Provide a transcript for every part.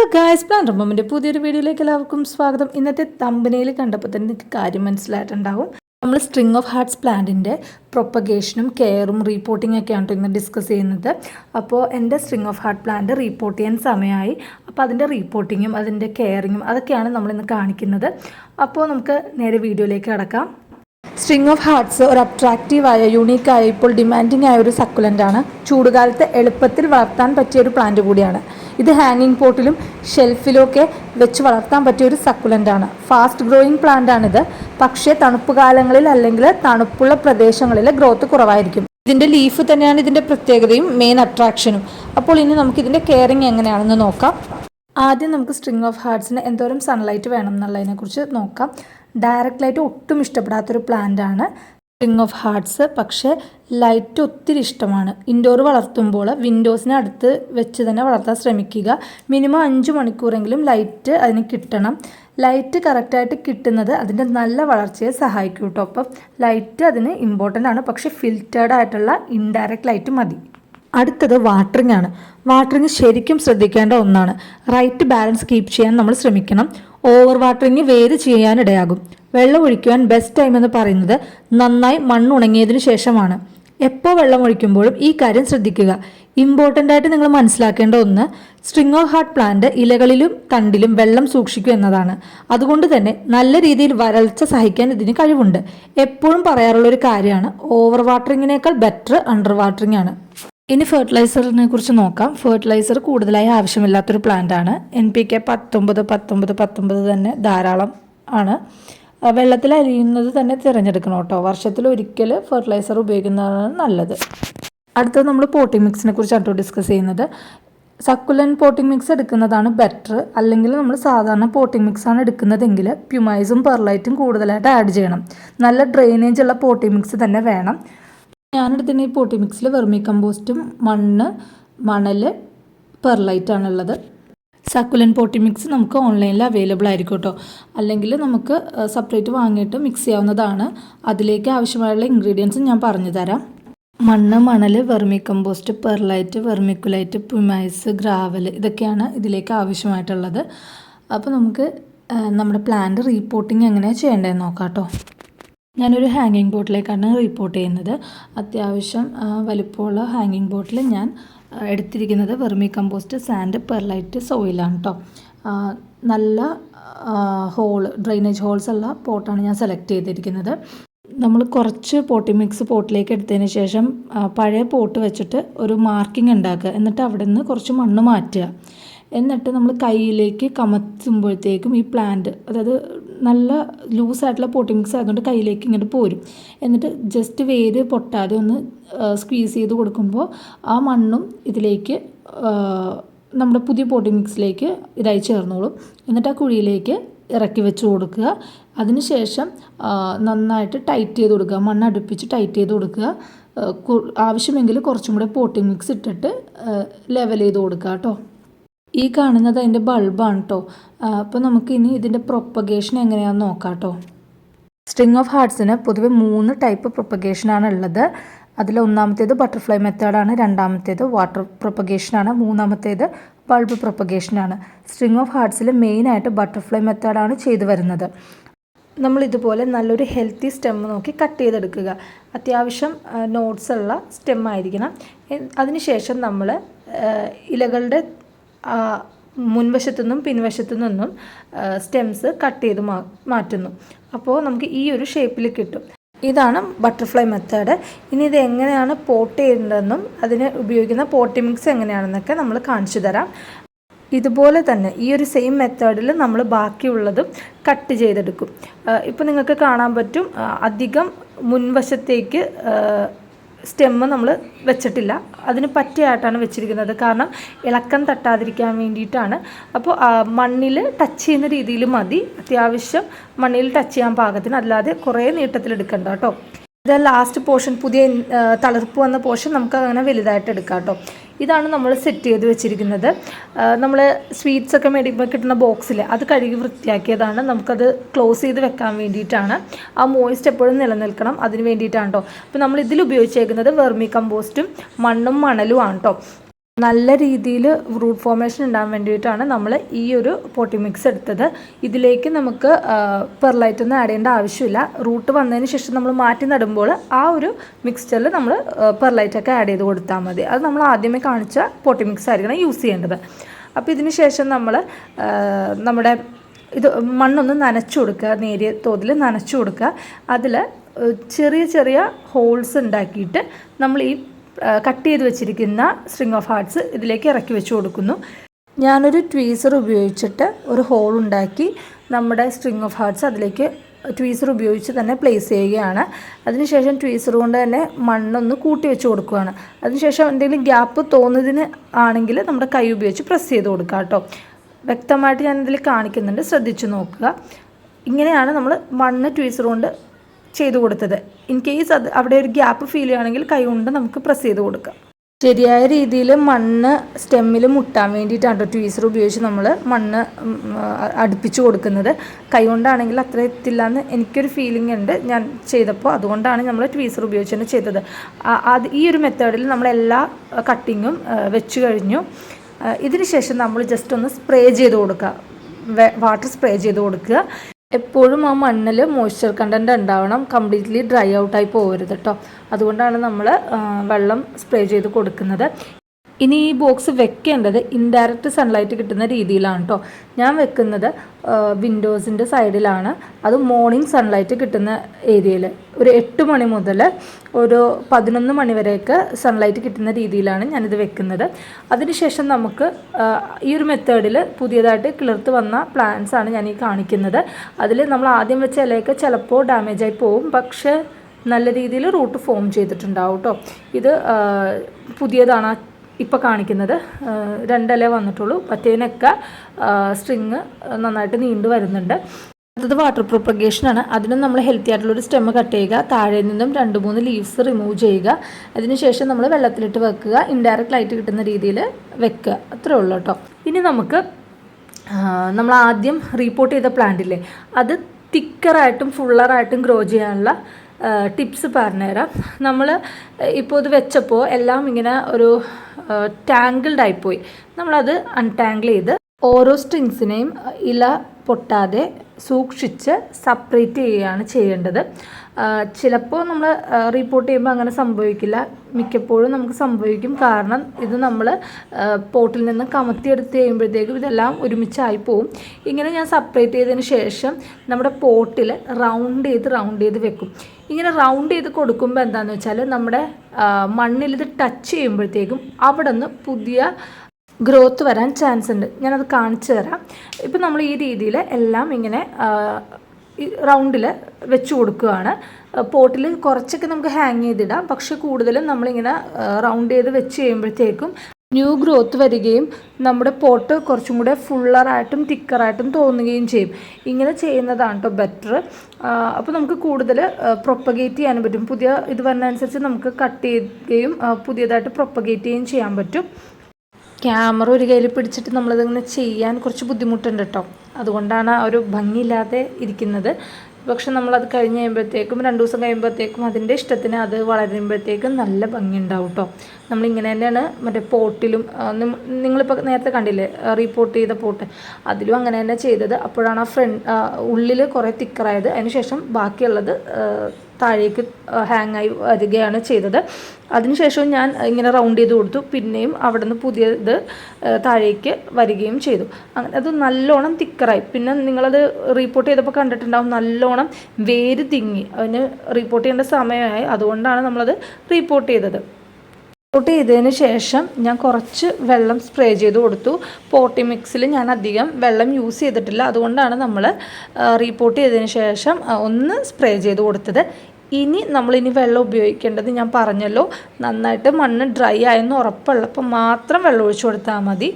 Hello guys plan റമ്മമിന്റെ പുതിയൊരു വീഡിയോയിലേക്ക് എല്ലാവർക്കും സ്വാഗതം. ഇന്നത്തെ തമ്പനയിൽ കണ്ടപ്പോൾ തന്നെ നിങ്ങൾക്ക് കാര്യം മനസ്സിലായിട്ടുണ്ടാവും. നമ്മൾ സ്ട്രിങ് ഓഫ് ഹാർട്സ് പ്ലാന്റിന്റെ പ്രൊപ്പഗേഷനും കെയറും റീപ്പോർട്ടിംഗ് ഒക്കെയാണ് ഇന്ന് ഡിസ്കസ് ചെയ്യുന്നത്. അപ്പോൾ എന്റെ string of heart plant report ചെയ്യാൻ സമയമായി. അപ്പോൾ അതിന്റെ റീപ്പോർട്ടിങ്ങും അതിന്റെ കെയറിങ്ങും അതൊക്കെയാണ് നമ്മളിന്ന് കാണിക്കുന്നത്. അപ്പോൾ നമുക്ക് നേരെ വീഡിയോയിലേക്ക് കടക്കാം. സ്ട്രിങ് ഓഫ് ഹാർട്സ് ഒരു അട്രാക്റ്റീവായ യുണീക്കായ ഇപ്പോൾ ഡിമാൻഡിംഗ് ആയ ഒരു സക്കുലന്റ് ആണ്. ചൂടുകാലത്ത് എളുപ്പത്തിൽ വളർത്താൻ പറ്റിയ ഒരു പ്ലാന്റ് കൂടിയാണ്. ഇത് ഹാങ്ങിങ് പോട്ടിലും ഷെൽഫിലും ഒക്കെ വെച്ച് വളർത്താൻ പറ്റിയ ഒരു സക്കുലന്റ് ആണ്. ഫാസ്റ്റ് ഗ്രോയിങ് പ്ലാന്റ് ആണിത്. പക്ഷേ തണുപ്പ് കാലങ്ങളിൽ അല്ലെങ്കിൽ തണുപ്പുള്ള പ്രദേശങ്ങളിൽ ഗ്രോത്ത് കുറവായിരിക്കും. ഇതിന്റെ ലീഫ് തന്നെയാണ് ഇതിന്റെ പ്രത്യേകതയും മെയിൻ അട്രാക്ഷനും അപ്പോൾ ഇനി നമുക്ക് ഇതിന്റെ കെയറിങ് എങ്ങനെയാണെന്ന് നോക്കാം. ആദ്യം നമുക്ക് സ്ട്രിങ് ഓഫ് ഹാർട്സിന് എന്തോരം സൺലൈറ്റ് വേണം എന്നുള്ളതിനെക്കുറിച്ച് നോക്കാം. ഡയറക്റ്റ് ലൈറ്റ് ഒട്ടും ഇഷ്ടപ്പെടാത്തൊരു പ്ലാന്റ് ആണ്. സ്ട്രിങ് ഓഫ് ഹാർട്സ് പക്ഷേ ലൈറ്റ് ഒത്തിരി ഇഷ്ടമാണ്. ഇൻഡോർ വളർത്തുമ്പോൾ വിൻഡോസിന് അടുത്ത് വെച്ച് തന്നെ വളർത്താൻ ശ്രമിക്കുക. മിനിമം അഞ്ച് മണിക്കൂറെങ്കിലും ലൈറ്റ് അതിന് കിട്ടണം. ലൈറ്റ് കറക്റ്റായിട്ട് കിട്ടുന്നത് അതിന്റെ നല്ല വളർച്ചയെ സഹായിക്കും കേട്ടോ. അപ്പം ലൈറ്റ് അതിന് ഇമ്പോർട്ടന്റ് ആണ്. പക്ഷേ ഫിൽറ്റേർഡ് ആയിട്ടുള്ള ഇൻഡയറക്റ്റ് ലൈറ്റ് മതി. അടുത്തത് വാട്ടറിംഗ് ആണ്. വാട്ടറിംഗ് ശരിക്കും ശ്രദ്ധിക്കേണ്ട ഒന്നാണ്. റൈറ്റ് ബാലൻസ് കീപ്പ് ചെയ്യാൻ നമ്മൾ ശ്രമിക്കണം. ഓവർ വാട്ടറിങ് വേര് ചെയ്യാനിടയാകും. വെള്ളം ഒഴിക്കുവാൻ ബെസ്റ്റ് ടൈം എന്ന് പറയുന്നത് നന്നായി മണ്ണുണങ്ങിയതിനു ശേഷമാണ്. എപ്പോൾ വെള്ളം ഒഴിക്കുമ്പോഴും ഈ കാര്യം ശ്രദ്ധിക്കുക. ഇമ്പോർട്ടന്റ് ആയിട്ട് നിങ്ങൾ മനസ്സിലാക്കേണ്ട ഒന്ന് സ്ട്രിങ് ഓഫ് ഹാർട്ട് പ്ലാന്റ് ഇലകളിലും തണ്ടിലും വെള്ളം സൂക്ഷിക്കും എന്നതാണ്. അതുകൊണ്ട് തന്നെ നല്ല രീതിയിൽ വരൾച്ച സഹിക്കാൻ ഇതിന് കഴിവുണ്ട്. എപ്പോഴും പറയാറുള്ള ഒരു കാര്യമാണ് ഓവർ വാട്ടറിങ്ങിനേക്കാൾ ബെറ്റർ അണ്ടർ വാട്ടറിംഗ് ആണ് ഇനി ഫെർട്ടിലൈസറിനെ കുറിച്ച് നോക്കാം. ഫെർട്ടിലൈസർ കൂടുതലായി ആവശ്യമില്ലാത്തൊരു പ്ലാന്റ് ആണ്. എൻ പി കെ പത്തൊമ്പത് പത്തൊമ്പത് പത്തൊമ്പത് തന്നെ ധാരാളം ആണ്. വെള്ളത്തിൽ അലിയുന്നത് തന്നെ തിരഞ്ഞെടുക്കണം കേട്ടോ. വർഷത്തിൽ ഒരിക്കൽ ഫെർട്ടിലൈസർ ഉപയോഗിക്കുന്നതാണ് നല്ലത്. അടുത്തത് നമ്മൾ പോട്ടിംഗ് മിക്സിനെ കുറിച്ചാണ് കേട്ടോ ഡിസ്കസ് ചെയ്യുന്നത്. സക്കുലൻ പോട്ടിംഗ് മിക്സ് എടുക്കുന്നതാണ് ബെറ്റർ അല്ലെങ്കിൽ നമ്മൾ സാധാരണ പോട്ടിംഗ് മിക്സ് ആണ് എടുക്കുന്നതെങ്കിൽ പ്യുമൈസും പെർലൈറ്റും കൂടുതലായിട്ട് ആഡ് ചെയ്യണം. നല്ല ഡ്രെയിനേജ് ഉള്ള പോട്ടിംഗ് മിക്സ് തന്നെ വേണം. ഞാനെടുത്തിട്ട് ഈ പോട്ടി മിക്സിൽ വെർമി കമ്പോസ്റ്റും മണ്ണ് മണൽ പെർലൈറ്റ് ആണുള്ളത്. സക്കുലൻ പോട്ടി മിക്സ് നമുക്ക് ഓൺലൈനിൽ അവൈലബിൾ ആയിരിക്കും കേട്ടോ അല്ലെങ്കിൽ നമുക്ക് സെപ്പറേറ്റ് വാങ്ങിയിട്ട് മിക്സ് ചെയ്യാവുന്നതാണ്. അതിലേക്ക് ആവശ്യമായുള്ള ഇൻഗ്രീഡിയൻസ് ഞാൻ പറഞ്ഞു തരാം. മണ്ണ് മണൽ vermicompost perlite vermiculite pumice gravel ഇതൊക്കെയാണ് ഇതിലേക്ക് ആവശ്യമായിട്ടുള്ളത്. അപ്പോൾ നമുക്ക് നമ്മുടെ പ്ലാന്റ് റീപോട്ടിങ് എങ്ങനെയാണ് ചെയ്യേണ്ടതെന്ന് നോക്കാം കേട്ടോ ഞാനൊരു ഹാങ്ങിങ് ബോട്ടിലേക്കാണ് റിപ്പോർട്ട് ചെയ്യുന്നത്. അത്യാവശ്യം വലുപ്പമുള്ള ഹാങ്ങിങ് ബോട്ടിൽ ഞാൻ എടുത്തിരിക്കുന്നത് വെർമി കമ്പോസ്റ്റ് സാൻഡ് പെർലൈറ്റ് സോയിലാണ് കേട്ടോ നല്ല ഹോൾ ഡ്രെയിനേജ് ഹോൾസ് ഉള്ള പോട്ടാണ് ഞാൻ സെലക്ട് ചെയ്തിരിക്കുന്നത്. നമ്മൾ കുറച്ച് പോട്ടി മിക്സ് പോട്ടിലേക്ക് എടുത്തതിന് ശേഷം പഴയ പോട്ട് വെച്ചിട്ട് ഒരു മാർക്കിംഗ് ഉണ്ടാക്കുക. എന്നിട്ട് അവിടെ നിന്ന് കുറച്ച് മണ്ണ് മാറ്റുക. എന്നിട്ട് നമ്മൾ കയ്യിലേക്ക് കമത്തുമ്പോഴത്തേക്കും ഈ പ്ലാന്റ് അതായത് നല്ല ലൂസായിട്ടുള്ള പൊട്ടിങ്സ് ആയതുകൊണ്ട് കയ്യിലേക്ക് ഇങ്ങോട്ട് പോരും. എന്നിട്ട് ജസ്റ്റ് വേര് പൊട്ടാതെ ഒന്ന് സ്ക്വീസ് ചെയ്ത് കൊടുക്കുമ്പോൾ ആ മണ്ണും ഇതിലേക്ക് നമ്മുടെ പുതിയ പോട്ടി മിക്സിലേക്ക് ഇതായി ചേർന്നോളും. എന്നിട്ട് ആ കുഴിയിലേക്ക് ഇറക്കി വെച്ച് കൊടുക്കുക. അതിനുശേഷം ശേഷം നന്നായിട്ട് ടൈറ്റ് ചെയ്ത് കൊടുക്കുക. മണ്ണ് അടുപ്പിച്ച് ടൈറ്റ് ചെയ്ത് കൊടുക്കുക. ആവശ്യമെങ്കിൽ കുറച്ചും കൂടെ പോട്ടിംഗ് മിക്സ് ഇട്ടിട്ട് ലെവൽ ചെയ്ത് കൊടുക്കുക കേട്ടോ. ഈ കാണുന്നത് അതിന്റെ ബൾബാണ് കേട്ടോ അപ്പോൾ നമുക്ക് ഇനി ഇതിന്റെ പ്രൊപ്പഗേഷൻ എങ്ങനെയാണെന്ന് നോക്കാം കേട്ടോ സ്ട്രിങ് ഓഫ് ഹാർട്സിന് പൊതുവെ മൂന്ന് ടൈപ്പ് പ്രൊപ്പഗേഷനാണ് ഉള്ളത്. അതിൽ ഒന്നാമത്തേത് ബട്ടർഫ്ലൈ മെത്തേഡാണ് രണ്ടാമത്തേത് വാട്ടർ പ്രൊപ്പഗേഷനാണ് മൂന്നാമത്തേത് ബൾബ് പ്രൊപ്പഗേഷനാണ് സ്ട്രിങ് ഓഫ് ഹാർട്സിൽ മെയിനായിട്ട് ബട്ടർഫ്ലൈ മെത്തേഡാണ് ചെയ്തു വരുന്നത്. നമ്മൾ ഇതുപോലെ നല്ലൊരു ഹെൽത്തി സ്റ്റെം നോക്കി കട്ട് ചെയ്തെടുക്കുക. അത്യാവശ്യം നോട്ട്സ് ഉള്ള സ്റ്റെം ആയിരിക്കണം. അതിനുശേഷം നമ്മൾ ഇലകളുടെ മുൻവശത്തു നിന്നും പിൻവശത്തു നിന്നും സ്റ്റെംസ് കട്ട് ചെയ്ത് മാറ്റുന്നു. അപ്പോൾ നമുക്ക് ഈ ഒരു ഷേപ്പിൽ കിട്ടും. ഇതാണ് ബട്ടർഫ്ലൈ മെത്തേഡ് ഇനി ഇത് എങ്ങനെയാണ് പോട്ട് ചെയ്യേണ്ടതെന്നും അതിന് ഉപയോഗിക്കുന്ന പോട്ടി മിക്സ് എങ്ങനെയാണെന്നൊക്കെ നമ്മൾ കാണിച്ചു തരാം. ഇതുപോലെ തന്നെ ഈ ഒരു സെയിം മെത്തേഡിൽ നമ്മൾ ബാക്കിയുള്ളതും കട്ട് ചെയ്തെടുക്കും. ഇപ്പോൾ നിങ്ങൾക്ക് കാണാൻ പറ്റും അധികം മുൻവശത്തേക്ക് സ്റ്റെമ്മ് നമ്മൾ വെച്ചിട്ടില്ല. അതിന് പറ്റിയായിട്ടാണ് വെച്ചിരിക്കുന്നത്. കാരണം ഇളക്കം തട്ടാതിരിക്കാൻ വേണ്ടിയിട്ടാണ്. അപ്പോൾ മണ്ണിൽ ടച്ച് ചെയ്യുന്ന രീതിയിൽ മതി. അത്യാവശ്യം മണ്ണിൽ ടച്ച് ചെയ്യാൻ പാകത്തിന്. അല്ലാതെ കുറേ നീട്ടത്തിലെടുക്കണ്ട കേട്ടോ. ഇത് ലാസ്റ്റ് പോർഷൻ പുതിയ തളിർപ്പ് വന്ന പോർഷൻ നമുക്ക് അങ്ങനെ വലുതായിട്ട് എടുക്കാം കേട്ടോ. ഇതാണ് നമ്മൾ സെറ്റ് ചെയ്ത് വെച്ചിരിക്കുന്നത്. നമ്മൾ സ്വീറ്റ്സ് ഒക്കെ മേടിക്കുമ്പോൾ കിട്ടുന്ന ബോക്സിൽ അത് കഴുകി വൃത്തിയാക്കിയതാണ്. നമുക്കത് ക്ലോസ് ചെയ്ത് വെക്കാൻ വേണ്ടിയിട്ടാണ്. ആ മോയിസ്റ്റ് എപ്പോഴും നിലനിൽക്കണം. അതിന് വേണ്ടിയിട്ടാണ് കേട്ടോ അപ്പോൾ നമ്മൾ ഇതിൽ ഉപയോഗിച്ചേക്കുന്നത് വെർമി കമ്പോസ്റ്റും മണ്ണും മണലുമാണ് കേട്ടോ നല്ല രീതിയിൽ റൂട്ട് ഫോർമേഷൻ ഉണ്ടാകാൻ വേണ്ടിയിട്ടാണ് നമ്മൾ ഈ ഒരു പോട്ടി മിക്സ് എടുത്തത്. ഇതിലേക്ക് നമുക്ക് പെർലൈറ്റ് ഒന്നും ആഡ് ചെയ്യേണ്ട ആവശ്യമില്ല. റൂട്ട് വന്നതിന് ശേഷം നമ്മൾ മാറ്റി നടുമ്പോൾ ആ ഒരു മിക്സ്ചറിൽ നമ്മൾ പെർലൈറ്റൊക്കെ ആഡ് ചെയ്ത് കൊടുത്താൽ മതി. അത് നമ്മൾ ആദ്യമേ കാണിച്ച പോട്ടി മിക്സ് ആയിരിക്കണം യൂസ് ചെയ്യേണ്ടത്. അപ്പോൾ ഇതിന് ശേഷം നമ്മൾ നമ്മുടെ ഇത് മണ്ണൊന്ന് നനച്ചു കൊടുക്കുക. നേരിയ തോതിൽ നനച്ചു കൊടുക്കുക. അതിൽ ചെറിയ ചെറിയ ഹോൾസ് ഉണ്ടാക്കിയിട്ട് നമ്മൾ ഈ കട്ട് ചെയ്ത് വെച്ചിരിക്കുന്ന സ്ട്രിങ് ഓഫ് ഹാർട്സ് ഇതിലേക്ക് ഇറക്കി വെച്ച് കൊടുക്കുന്നു. ഞാനൊരു ട്വീസർ ഉപയോഗിച്ചിട്ട് ഒരു ഹോൾ ഉണ്ടാക്കി നമ്മുടെ സ്ട്രിങ് ഓഫ് ഹാർട്സ് അതിലേക്ക് ട്വീസർ ഉപയോഗിച്ച് തന്നെ പ്ലേസ് ചെയ്യുകയാണ്. അതിനുശേഷം ട്വീസർ കൊണ്ട് തന്നെ മണ്ണൊന്ന് കൂട്ടി വെച്ച് കൊടുക്കുകയാണ്. അതിനുശേഷം എന്തെങ്കിലും ഗ്യാപ്പ് തോന്നുന്നതിന് ആണെങ്കിൽ നമ്മുടെ കൈ ഉപയോഗിച്ച് പ്രസ് ചെയ്ത് കൊടുക്കുക കേട്ടോ. വ്യക്തമായിട്ട് ഞാനിതിൽ കാണിക്കുന്നുണ്ട്. ശ്രദ്ധിച്ചു നോക്കുക. ഇങ്ങനെയാണ് നമ്മൾ മണ്ണ് ട്വീസർ കൊണ്ട് ചെയ്തു കൊടുത്തത്. ഇൻ കേസ് അത് അവിടെ ഒരു ഗ്യാപ്പ് ഫീൽ ചെയ്യുകയാണെങ്കിൽ കൈ കൊണ്ട് നമുക്ക് പ്രസ് ചെയ്ത് കൊടുക്കാം. ശരിയായ രീതിയിൽ മണ്ണ് സ്റ്റെമ്മിൽ മുട്ടാൻ വേണ്ടിയിട്ടാണ് ട്വീസർ ഉപയോഗിച്ച് നമ്മൾ മണ്ണ് അടുപ്പിച്ച് കൊടുക്കുന്നത്. കൈ കൊണ്ടാണെങ്കിൽ അത്ര എത്തില്ല എന്ന് എനിക്കൊരു ഫീലിംഗ് ഉണ്ട്. ഞാൻ ചെയ്തപ്പോൾ അതുകൊണ്ടാണ് നമ്മൾ ട്വീസർ ഉപയോഗിച്ച് തന്നെ ചെയ്തത്. അത് ഈ ഒരു മെത്തേഡിൽ നമ്മൾ എല്ലാ കട്ടിങ്ങും വെച്ച് കഴിഞ്ഞു. ഇതിന് ശേഷം നമ്മൾ ജസ്റ്റ് ഒന്ന് സ്പ്രേ ചെയ്ത് കൊടുക്കുക. വാട്ടർ സ്പ്രേ ചെയ്ത് കൊടുക്കുക. എപ്പോഴും ആ മണ്ണിൽ മോയ്സ്ചർ കണ്ടന്റ് ഉണ്ടാവണം കംപ്ലീറ്റ്ലി ഡ്രൈ ഔട്ടായി പോകരുത് കേട്ടോ അതുകൊണ്ടാണ് നമ്മൾ വെള്ളം സ്പ്രേ ചെയ്ത് കൊടുക്കുന്നത്. ഇനി ഈ ബോക്സ് വെക്കേണ്ടത് ഇൻഡയറക്റ്റ് സൺലൈറ്റ് കിട്ടുന്ന രീതിയിലാണ് കേട്ടോ ഞാൻ വെക്കുന്നത് വിൻഡോസിന്റെ സൈഡിലാണ് അത് മോർണിംഗ് സൺലൈറ്റ് കിട്ടുന്ന ഏരിയയിൽ ഒരു എട്ട് മണി മുതൽ ഒരു പതിനൊന്ന് മണി വരെയൊക്കെ സൺലൈറ്റ് കിട്ടുന്ന രീതിയിലാണ് ഞാനിത് വെക്കുന്നത്. അതിനുശേഷം നമുക്ക് ഈ ഒരു മെത്തേഡിൽ പുതിയതായിട്ട് കിളിർത്ത് വന്ന പ്ലാന്റ്സ് ആണ് ഞാൻ ഈ കാണിക്കുന്നത്. അതിൽ നമ്മൾ ആദ്യം വെച്ച ഇലയൊക്കെ ചിലപ്പോൾ ഡാമേജായി പോവും. പക്ഷേ നല്ല രീതിയിൽ റൂട്ട് ഫോം ചെയ്തിട്ടുണ്ടാവും കേട്ടോ ഇത് പുതിയതാണ്. ഇപ്പോൾ കാണിക്കുന്നത് രണ്ടല വന്നിട്ടുള്ളൂ. പറ്റേനൊക്കെ സ്ട്രിങ് നന്നായിട്ട് നീണ്ടു വരുന്നുണ്ട്. അടുത്തത് വാട്ടർ പ്രൊപ്പഗേഷനാണ് അതിനും നമ്മൾ ഹെൽത്തി ആയിട്ടുള്ളൊരു സ്റ്റെമ്മ് കട്ട് ചെയ്യുക. താഴെ നിന്നും രണ്ട് മൂന്ന് ലീവ്സ് റിമൂവ് ചെയ്യുക. അതിനുശേഷം നമ്മൾ വെള്ളത്തിലിട്ട് വെക്കുക. ഇൻഡയറക്റ്റ് ലൈറ്റ് കിട്ടുന്ന രീതിയിൽ വെക്കുക. അത്രേ ഉള്ളൂ കേട്ടോ. ഇനി നമുക്ക് നമ്മൾ ആദ്യം റീപ്പോർട്ട് ചെയ്ത പ്ലാന്റില്ലേ അത് തിക്കറായിട്ടും ഫുള്ളറായിട്ടും ഗ്രോ ചെയ്യാനുള്ള ടിപ്സ് പറഞ്ഞുതരാം. നമ്മൾ ഇപ്പോൾ ഇത് വെച്ചപ്പോൾ എല്ലാം ഇങ്ങനെ ഒരു ടാങ്കിൾഡ് ആയിപ്പോയി. നമ്മളത് അൺടാങ്കിൾ ചെയ്ത് ഓരോ സ്ട്രിങ്സിനെയും ഇല പൊട്ടാതെ സൂക്ഷിച്ച് സെപ്പറേറ്റ് ചെയ്യുകയാണ് ചെയ്യേണ്ടത്. ചിലപ്പോൾ നമ്മൾ റിപ്പോർട്ട് ചെയ്യുമ്പോൾ അങ്ങനെ സംഭവിക്കില്ല. മിക്കപ്പോഴും നമുക്ക് സംഭവിക്കും. കാരണം ഇത് നമ്മൾ പോട്ടിൽ നിന്ന് കമത്തിയെടുത്ത് കഴിയുമ്പോഴത്തേക്കും ഇതെല്ലാം ഒരുമിച്ചായി പോവും. ഇങ്ങനെ ഞാൻ സെപ്പറേറ്റ് ചെയ്തതിന് ശേഷം നമ്മുടെ പോട്ടിൽ റൗണ്ട് ചെയ്ത് റൗണ്ട് ചെയ്ത് വെക്കും. ഇങ്ങനെ റൗണ്ട് ചെയ്ത് കൊടുക്കുമ്പോൾ എന്താണെന്ന് വെച്ചാൽ നമ്മുടെ മണ്ണിൽ ഇത് ടച്ച് ചെയ്യുമ്പോഴത്തേക്കും അവിടെ നിന്ന് പുതിയ ഗ്രോത്ത് വരാൻ ചാൻസ് ഉണ്ട്. ഞാനത് കാണിച്ചു തരാം. ഇപ്പം നമ്മൾ ഈ രീതിയിൽ എല്ലാം ഇങ്ങനെ റൗണ്ടിൽ വെച്ച് കൊടുക്കുകയാണ്. പോട്ടിൽ കുറച്ചൊക്കെ നമുക്ക് ഹാങ് ചെയ്തിടാം. പക്ഷെ കൂടുതലും നമ്മളിങ്ങനെ റൗണ്ട് ചെയ്ത് വെച്ച് കഴിയുമ്പോഴത്തേക്കും ന്യൂ ഗ്രോത്ത് വരികയും നമ്മുടെ പോട്ട് കുറച്ചും കൂടെ ഫുള്ളറായിട്ടും തിക്കറായിട്ടും തോന്നുകയും ചെയ്യും. ഇങ്ങനെ ചെയ്യുന്നതാണ് കേട്ടോ ബെറ്റർ അപ്പോൾ നമുക്ക് കൂടുതൽ പ്രൊപ്പഗേറ്റ് ചെയ്യാനും പറ്റും. പുതിയ ഇത് വരുന്നതനുസരിച്ച് നമുക്ക് കട്ട് ചെയ്യുകയും പുതിയതായിട്ട് പ്രൊപ്പഗേറ്റ് ചെയ്യുകയും ചെയ്യാൻ പറ്റും. ക്യാമറ ഒരു കയ്യിൽ പിടിച്ചിട്ട് നമ്മളിതിങ്ങനെ ചെയ്യാൻ കുറച്ച് ബുദ്ധിമുട്ടുണ്ട് കേട്ടോ അതുകൊണ്ടാണ് ആ ഒരു ഭംഗിയില്ലാതെ ഇരിക്കുന്നത്. പക്ഷെ നമ്മളത് കഴിഞ്ഞ് കഴിയുമ്പോഴത്തേക്കും രണ്ട് ദിവസം കഴിയുമ്പോഴത്തേക്കും അതിന്റെ ഇഷ്ടത്തിന് അത് വളരുമ്പോഴത്തേക്കും നല്ല ഭംഗി ഉണ്ടാവും കേട്ടോ നമ്മളിങ്ങനെ തന്നെയാണ് മറ്റേ പോട്ടിലും നിങ്ങളിപ്പോൾ നേരത്തെ കണ്ടില്ലേ റീപോർട്ട് ചെയ്ത പോട്ട്? അതിലും അങ്ങനെ തന്നെ ചെയ്തത്. അപ്പോഴാണ് ആ ഫ്രണ്ട് ഉള്ളിൽ കുറേ തിക്കറായത് അതിന് ശേഷം ബാക്കിയുള്ളത് താഴേക്ക് ഹാങ് ആയി വരികയാണ് ചെയ്തത്. അതിനുശേഷവും ഞാൻ ഇങ്ങനെ റൗണ്ട് ചെയ്ത് കൊടുത്തു. പിന്നെയും അവിടെ നിന്ന് പുതിയത് താഴേക്ക് വരികയും ചെയ്തു. അങ്ങനെ അത് നല്ലോണം തിക്കറായി. പിന്നെ നിങ്ങളത് റിപ്പോർട്ട് ചെയ്തപ്പോൾ കണ്ടിട്ടുണ്ടാവും നല്ലോണം വേര് തിങ്ങി. അതിന് റിപ്പോർട്ട് ചെയ്യേണ്ട സമയമായി. അതുകൊണ്ടാണ് നമ്മളത് റിപ്പോർട്ട് ചെയ്തത്. റിപ്പോർട്ട് ചെയ്തതിന് ശേഷം ഞാൻ കുറച്ച് വെള്ളം സ്പ്രേ ചെയ്ത് കൊടുത്തു. പോട്ടി മിക്സിൽ ഞാൻ അധികം വെള്ളം യൂസ് ചെയ്തിട്ടില്ല. അതുകൊണ്ടാണ് നമ്മൾ റിപ്പോർട്ട് ചെയ്തതിന് ശേഷം ഒന്ന് സ്പ്രേ ചെയ്ത് കൊടുത്തത്. ഇനി നമ്മളിനി വെള്ളം ഉപയോഗിക്കേണ്ടത് ഞാൻ പറഞ്ഞല്ലോ. നന്നായിട്ട് മണ്ണ് ഡ്രൈ ആയെന്ന് ഉറപ്പുള്ളപ്പോൾ മാത്രം വെള്ളം ഒഴിച്ചു കൊടുത്താൽ മതി.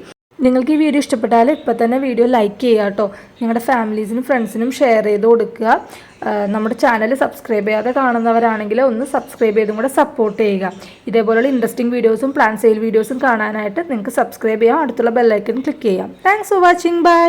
നിങ്ങൾക്ക് ഈ വീഡിയോ ഇഷ്ടപ്പെട്ടാൽ ഇപ്പം തന്നെ വീഡിയോ ലൈക്ക് ചെയ്യുക കേട്ടോ. നിങ്ങളുടെ ഫാമിലീസിനും ഫ്രണ്ട്സിനും ഷെയർ ചെയ്ത് കൊടുക്കുക. നമ്മുടെ ചാനൽ സബ്സ്ക്രൈബ് ചെയ്യാതെ കാണുന്നവരാണെങ്കിൽ ഒന്ന് സബ്സ്ക്രൈബ് ചെയ്തും കൂടെ സപ്പോർട്ട് ചെയ്യുക. ഇതേപോലെയുള്ള ഇൻട്രസ്റ്റിംഗ് വീഡിയോസും പ്ലാൻ സെയിൽ വീഡിയോസും കാണാനായിട്ട് നിങ്ങൾക്ക് സബ്സ്ക്രൈബ് ചെയ്യാം. അടുത്തുള്ള ബെല്ലൈക്കൺ ക്ലിക്ക് ചെയ്യാം. Thanks for watching bye